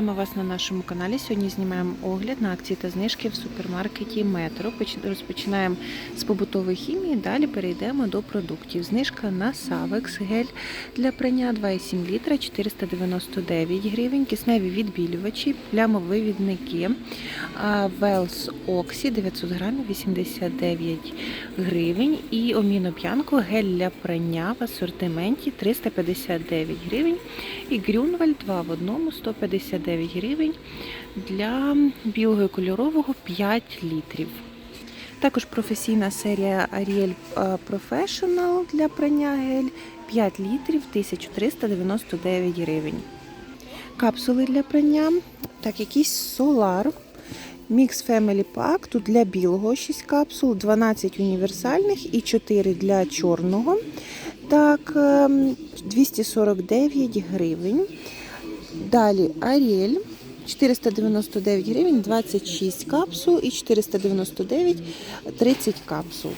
Вітаємо вас на нашому каналі. Сьогодні знімаємо огляд на акції та знижки в супермаркеті Метро. Розпочинаємо з побутової хімії, далі перейдемо до продуктів. Знижка на Савекс гель для прання 2,7 літра 499 гривень, кисневі відбілювачі, плямовивідники, Велс Оксі 900 грамів 89 гривень і Оміноп'янко гель для прання в асортименті 359 гривень. І Грюнвальд 2 в одному 159 гривень для білого і кольорового 5 літрів. Також професійна серія Ariel е, Professional для прання гель 5 літрів 1399 гривень. Капсули для прання, так, якийсь Solar Mix Family Pack. Тут для білого 6 капсул, 12 універсальних і 4 для чорного. Так, ем, 249 гривень. Далі Ariel 499 гривень, 26 капсул і 499 30 капсул.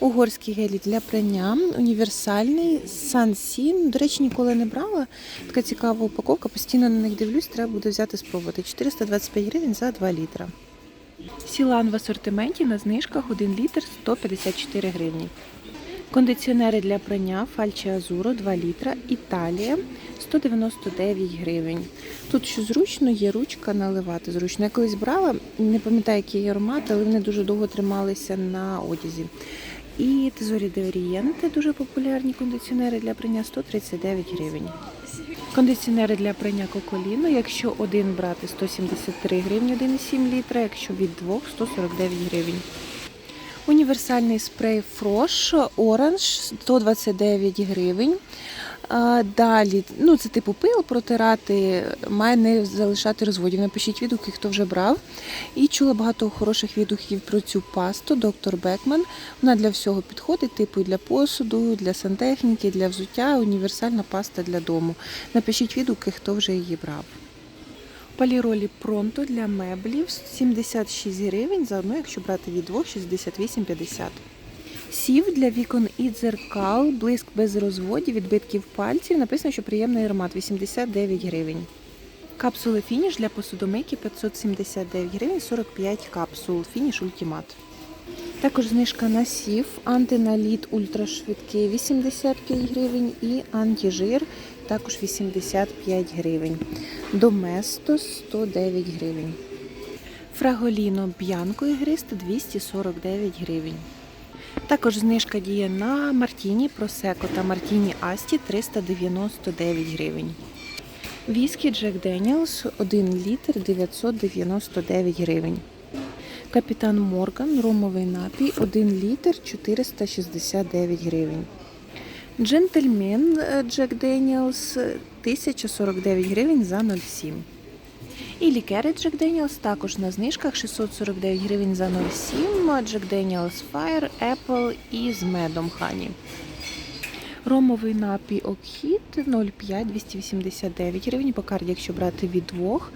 Угорські гелі для прання, універсальний, Сансін. До речі, ніколи не брала. Така цікава упаковка, постійно на них дивлюсь, треба буде взяти спробувати. 425 гривень за 2 літра. Сілан в асортименті на знижках 1 літр 154 гривні. Кондиціонери для прання Фальчі Азуро 2 літра, Італія 199 гривень. Тут що зручно, є ручка наливати зручно. Я колись брала, не пам'ятаю, який аромат, але вони дуже довго трималися на одязі. І Тезорі де Орієнте дуже популярні кондиціонери для прання 139 гривень. Кондиціонери для прання коколіно, якщо один брати 173 гривні 1,7 літра, якщо від двох 149 гривень. Універсальний спрей Фрош Оранж 129 гривень. Далі, ну це типу пил протирати, має не залишати розводів. Напишіть відгуки, хто вже брав. І чула багато хороших відгуків про цю пасту доктор Бекман. Вона для всього підходить, типу і для посуду, для сантехніки, для взуття. Універсальна паста для дому. Напишіть відгуки, хто вже її брав. Паліролі Пронто для меблів 76 гривень за одну, якщо брати від двох 68,50. Сів для вікон і дзеркал, блиск без розводів, відбитків пальців. Написано, що приємний аромат 89 гривень. Капсули фініш для посудомийки 579 гривень 45 капсул. Фініш ультимат. Також знижка на сів, антиналіт ультрашвидкий 85 гривень і антижир також 85 гривень. Доместо 109 гривень. Фраголіно Б'янко ігристе 249 гривень. Також знижка діє на Мартіні Просеко та Мартіні Асті 399 гривень. Віскі Джек Деніелс 1 літр 999 гривень. Капітан Морган ромовий напій 1 літр 469 гривень. Джентльмен е, Джек Деніелс 1049 гривень за 0,7. І лікери Джек Деніелс також на знижках 649 гривень за 0,7. Джек Деніелс Fire, Apple і з медом Хані. Ромовий напій Окхід 0,5 289 гривень. По карті, якщо брати від двох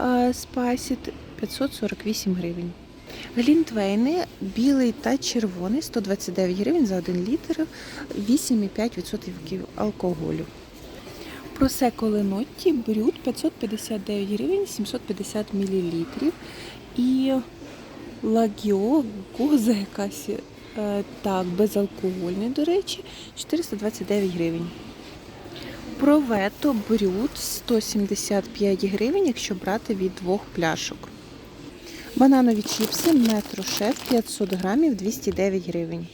е, Спайсіт 548 гривень. Глінтвейни білий та червоний 129 гривень за 1 літр, 8,5% алкоголю. Просеко Ленотті брют 559 гривень 750 мл. І Лагіо Гоза якась е, так, безалкогольний, до речі, 429 гривень. Провето брют 175 гривень, якщо брати від двох пляшок. Бананові чіпси метро шеф 500 грамів 209 гривень.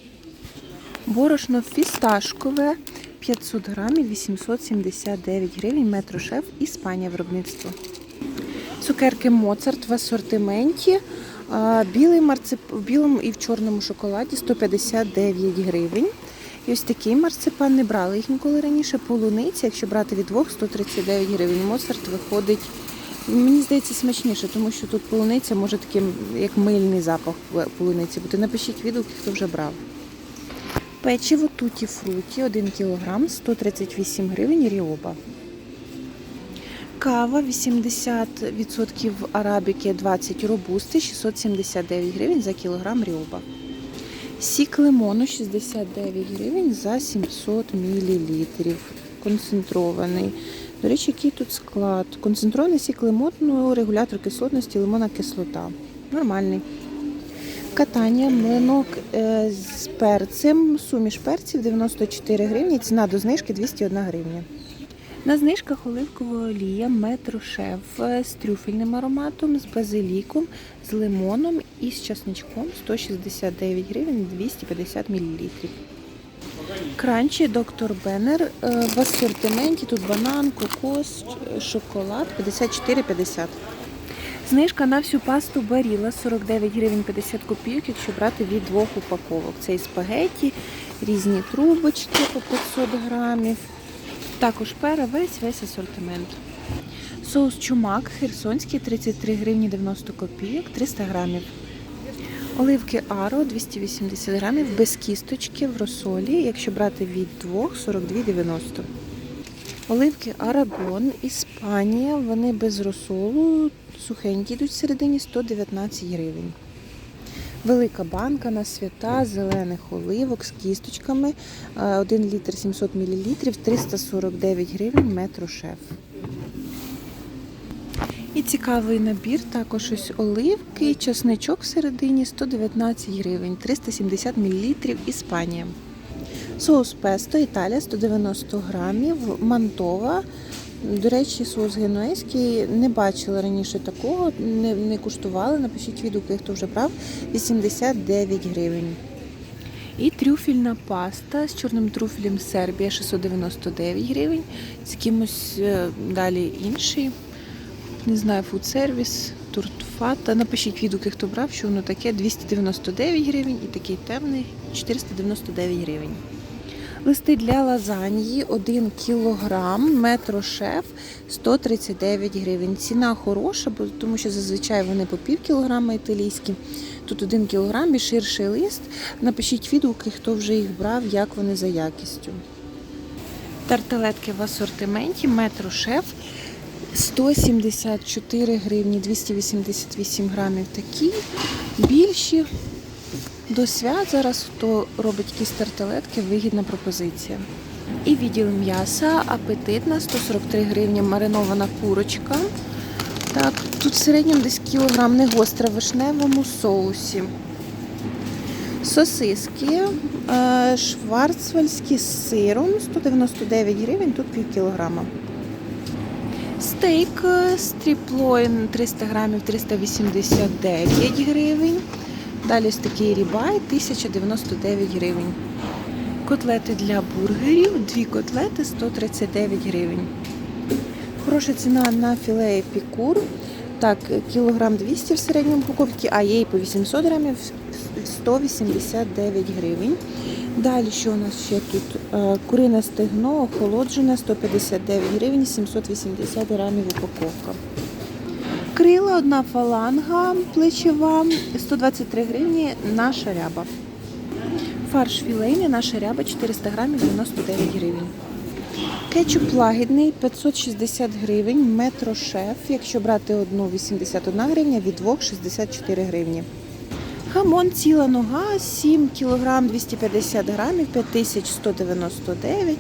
Борошно фісташкове 500 грамів 879 гривень. Метро шеф Іспанія виробництво. Цукерки Моцарт в асортименті. Білий марцип... в білому і в чорному шоколаді 159 гривень. І ось такий марципан не брали їх ніколи раніше. Полуниця, якщо брати від двох, 139 гривень. Моцарт виходить Мені здається, смачніше, тому що тут полуниця може таким, як мильний запах полуниці бути. Напишіть відгук, хто вже брав. Печиво туті фруті 1 кг 138 гривень ріоба. Кава 80% арабіки 20 робусти 679 гривень за кілограм ріоба. Сік лимону 69 гривень за 700 мл. Концентрований. До речі, який тут склад? Концентрований сік лимонного, регулятор кислотності, лимонна кислота. Нормальний. Катання, млинок е, з перцем, суміш перців 94 гривні, ціна до знижки 201 гривня. На знижках оливкова олія метрошеф е, з трюфельним ароматом, з базиліком, з лимоном і з часничком 169 гривень 250 мл. Кранчі доктор Беннер е, в асортименті тут банан, кокос, шоколад 54,50. Знижка на всю пасту Баріла 49 гривень 50 копійок, якщо брати від двох упаковок. Це і спагетті, різні трубочки по 500 грамів. Також пера, весь весь асортимент. Соус чумак херсонський 33 гривні 90 копійок, 300 грамів. Оливки Аро 280 грамів без кісточки в розсолі, якщо брати від 2 42,90. Оливки Арагон, Іспанія, вони без розсолу, сухенькі йдуть всередині 119 гривень. Велика банка на свята зелених оливок з кісточками. 1 літр 700 мл, 349 гривень метро шеф. І цікавий набір, також ось оливки, чесничок всередині 119 гривень, 370 мл Іспанія. Соус песто Італія 190 грамів, мантова. До речі, соус генуезький не бачила раніше такого, не, не куштували. Напишіть відгуки, хто вже брав. 89 гривень. І трюфельна паста з чорним трюфелем Сербія 699 гривень. З кимось е, далі інший. Не знаю, фудсервіс, туртфата. Напишіть відгуки, хто брав, що воно таке. 299 гривень і такий темний 499 гривень. Листи для лазаньї 1 кілограм, метро шеф 139 гривень. Ціна хороша, бо тому що зазвичай вони по пів кілограма італійські. Тут 1 кілограм і ширший лист. Напишіть відгуки, хто вже їх брав, як вони за якістю. Тарталетки в асортименті метро шеф 174 гривні, 288 грамів такі. Більші. До свят зараз хто робить якісь тарталетки, вигідна пропозиція. І відділ м'яса апетитна, 143 гривні маринована курочка. Так, тут в середньому десь кілограм не гостра в вишневому соусі. Сосиски е, шварцвальські з сиром 199 гривень, тут пів кілограма. Стейк стріплоін 300 грамів 389 гривень. Далі ось такий рібай 1099 гривень. Котлети для бургерів, дві котлети 139 гривень. Хороша ціна на філе епікур. Так, кілограм 200 в середньому упаковці, а є і по 800 грамів 189 гривень. Далі що у нас ще тут? Е, Курине стегно охолоджене 159 гривень, 780 грамів упаковка. Крила одна фаланга плечова 123 гривні наша ряба. Фарш філейний наша ряба 400 грамів 99 гривень. Кетчуп лагідний 560 гривень, метро шеф. Якщо брати одну 81 гривня, від двох 64 гривні. Хамон ціла нога 7 кг 250 грамів, 5199.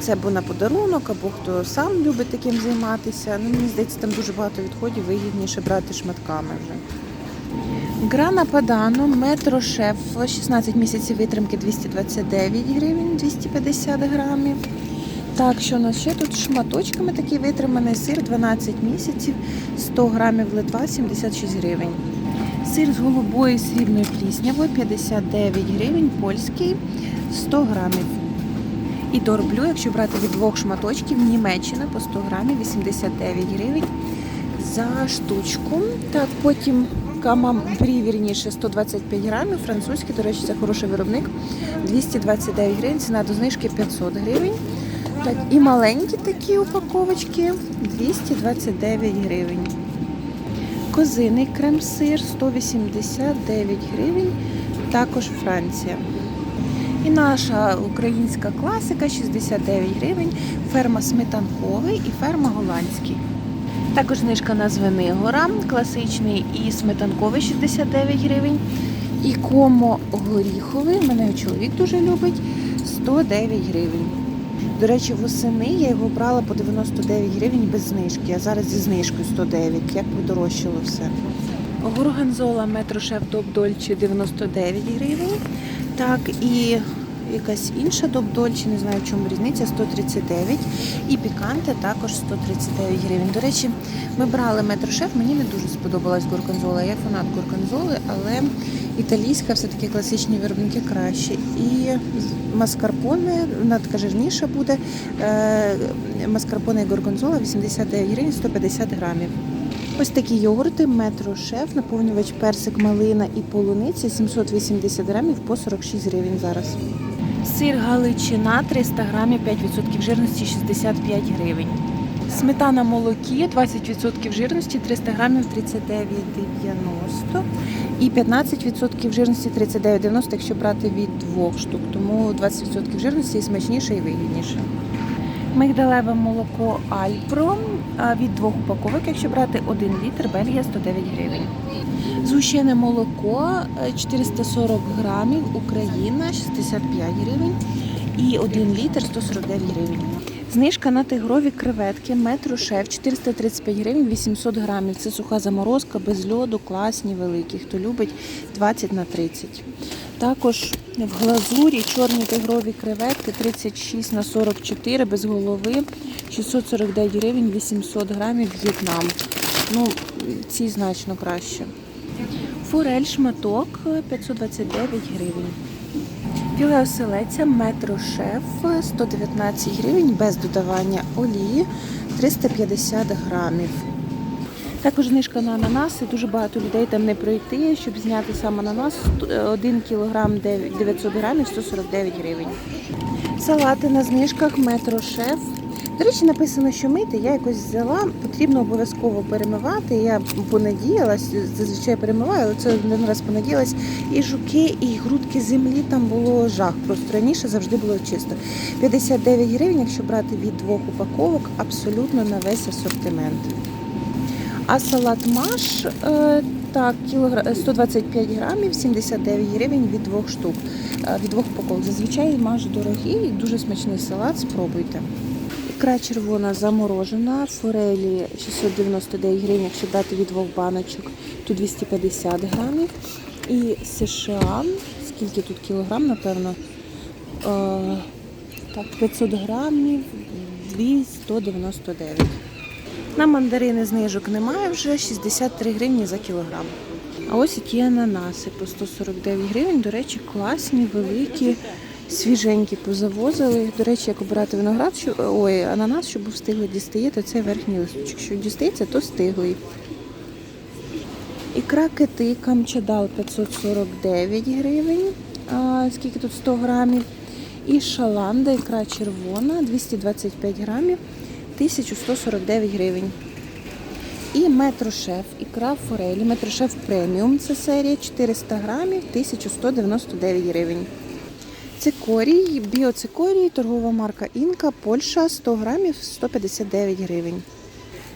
Це або на подарунок, або хто сам любить таким займатися. Ну, мені здається, там дуже багато відходів, вигідніше брати шматками вже. Грана Падано, метро шеф, 16 місяців витримки 229 гривень, 250 грамів. Так, що у нас ще тут шматочками такий витриманий сир 12 місяців, 100 грамів Литва, 76 гривень. Сир з голубою срібною пліснявою 59 гривень, польський 100 грамів. І дорблю, якщо брати від двох шматочків, Німеччина по 100 грамів 89 гривень за штучку. Так, потім камамбрі, вірніше, 125 грамів, французький, до речі, це хороший виробник, 229 гривень, ціна до знижки 500 гривень. Так, і маленькі такі упаковочки 229 гривень. Козиний крем-сир 189 гривень, також Франція. І наша українська класика 69 гривень, ферма сметанковий і ферма голландський. Також знижка на Звенигора, класичний і сметанковий 69 гривень. І комо горіховий, мене чоловік дуже любить, 109 гривень. До речі, восени я його брала по 99 гривень без знижки, а зараз зі знижкою 109. Як подорожчало все. Горгонзола метро шеф Доп Дольче 99 гривень. Так, і якась інша Доп Дольче, не знаю в чому різниця, 139. І піканте також 139 гривень. До речі, ми брали метро шеф, мені не дуже сподобалась горгонзола. Я фанат горгонзоли, але італійська все-таки класичні виробники краще. І маскарпоне, вона така жирніша буде. Е, Маскарпоне і горгонзола 89 гривень 150 грамів. Ось такі йогурти метро шеф, наповнювач персик, малина і полуниця 780 грамів по 46 гривень зараз. Сир Галичина 300 грамів, 5% жирності 65 гривень. Сметана молокі 20% жирності 300 грамів 39,90 і 15% жирності 39,90, якщо брати від двох штук. Тому 20% жирності і смачніше і вигідніше. Мигдалеве молоко Альпро від двох упаковок, якщо брати 1 літр, Бельгія 109 гривень. Згущене молоко е, 440 грамів, Україна 65 гривень і 1 літр 149 гривень. Знижка на тигрові креветки метро шеф 435 гривень 800 грамів. Це суха заморозка без льоду, класні, великі. Хто любить 20 на 30. Також в глазурі чорні тигрові креветки 36 на 44 без голови 649 гривень 800 грамів В'єтнам. Ну, ці значно краще. Форель шматок 529 гривень. Філе оселеця метро шеф 119 гривень без додавання олії 350 грамів. Також знижка на ананаси. Дуже багато людей там не пройти. Щоб зняти сам ананас, 1 кг 900 грамів 149 гривень. Салати на знижках метро шеф. До речі, написано, що мити я якось взяла, потрібно обов'язково перемивати. Я понадіялась, зазвичай перемиваю, але це один раз понадіялась. І жуки, і грудки землі там було жах. Просто раніше завжди було чисто. 59 гривень, якщо брати від двох упаковок, абсолютно на весь асортимент. А салат маш е, так, кілогра... 125 грамів, 79 гривень від двох штук, е, від двох упаковок. Зазвичай маш дорогий, дуже смачний салат, спробуйте. Ікра червона заморожена, форелі 699 гривень, якщо брати від двох баночок, тут 250 грамів. І США, скільки тут кілограм, напевно, е, так, 500 грамів, 299. На мандарини знижок немає вже 63 гривні за кілограм. А ось і ті ананаси по 149 гривень. До речі, класні, великі, свіженькі позавозили. До речі, як обирати виноград, що ой, ананас, щоб був стиглий дістає, то це верхній листочок. Якщо дістається, то стиглий. Ікра кити камчадал 549 гривень. А, скільки тут 100 грамів. І шаланда, ікра червона 225 грамів. 1149 гривень. І метрошеф, ікра форелі, метрошеф преміум, це серія 400 грамів, 1199 гривень. Цикорій, біоцикорій, торгова марка Інка, Польща, 100 грамів, 159 гривень.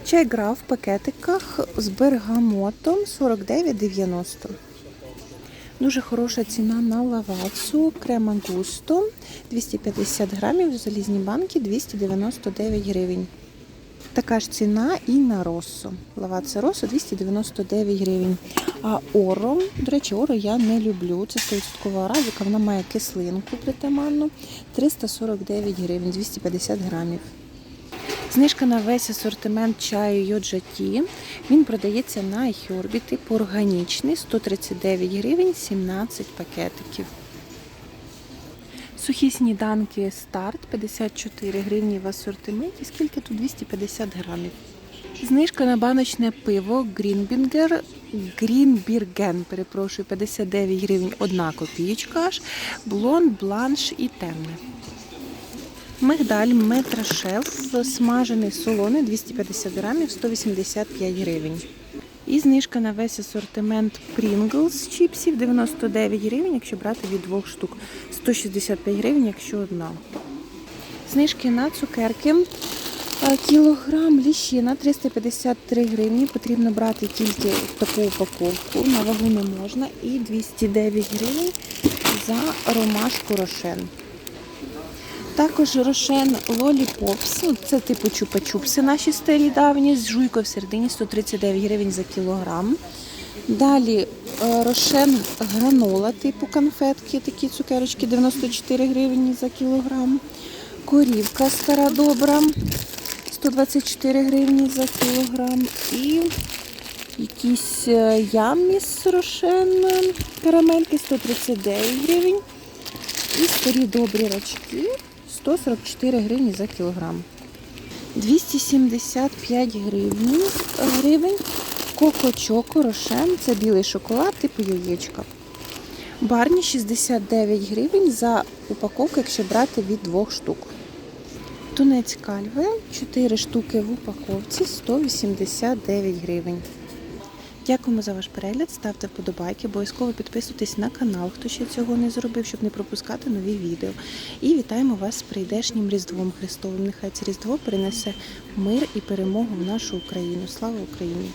Чай граф в пакетиках з бергамотом 49,90. Дуже хороша ціна на лавацу, крема густо 250 грамів, залізні банки 299 гривень. Така ж ціна і на росо. Лаваца росо 299 гривень. А оро, до речі, оро я не люблю. Це 100% арабіка, вона має кислинку притаманну 349 гривень, 250 грамів. Знижка на весь асортимент чаю Йоджаті. Він продається на Айхербі, типу органічний, 139 гривень, 17 пакетиків. Сухі сніданки старт 54 гривні в асортименті. Скільки тут 250 грамів. Знижка на баночне пиво Грінбінгер, Грінбірген, перепрошую, 59 гривень, одна копієчка аж, блонд, бланш і темне. Мигдаль метрошеф смажений солоний 250 грамів 185 гривень. І знижка на весь асортимент Pringles чіпсів 99 гривень, якщо брати від двох штук. 165 гривень, якщо одна. Знижки на цукерки. А, Кілограм ліщина 353 гривні. Потрібно брати тільки таку упаковку. На вагу не можна. І 209 гривень за ромашку рошен. Також рошен Лоліпопс. Ну, це типу чупа-чупси наші старі давні з жуйкою в середині 139 гривень за кілограм. Далі е, рошен гранола, типу конфетки, такі цукерочки 94 гривні за кілограм. Корівка стара добра 124 гривні за кілограм. І якісь е, яміс рошен карамельки 139 гривень. І старі добрі рачки 144 гривні за кілограм. 275 гривень, гривень. кокочоко Рошен, це білий шоколад, типу яєчка. Барні 69 гривень за упаковку, якщо брати від двох штук. Тунець кальве 4 штуки в упаковці 189 гривень. Дякуємо за ваш перегляд. Ставте вподобайки, обов'язково підписуйтесь на канал, хто ще цього не зробив, щоб не пропускати нові відео. І вітаємо вас з прийдешнім Різдвом Христовим. Нехай це Різдво принесе мир і перемогу в нашу Україну. Слава Україні!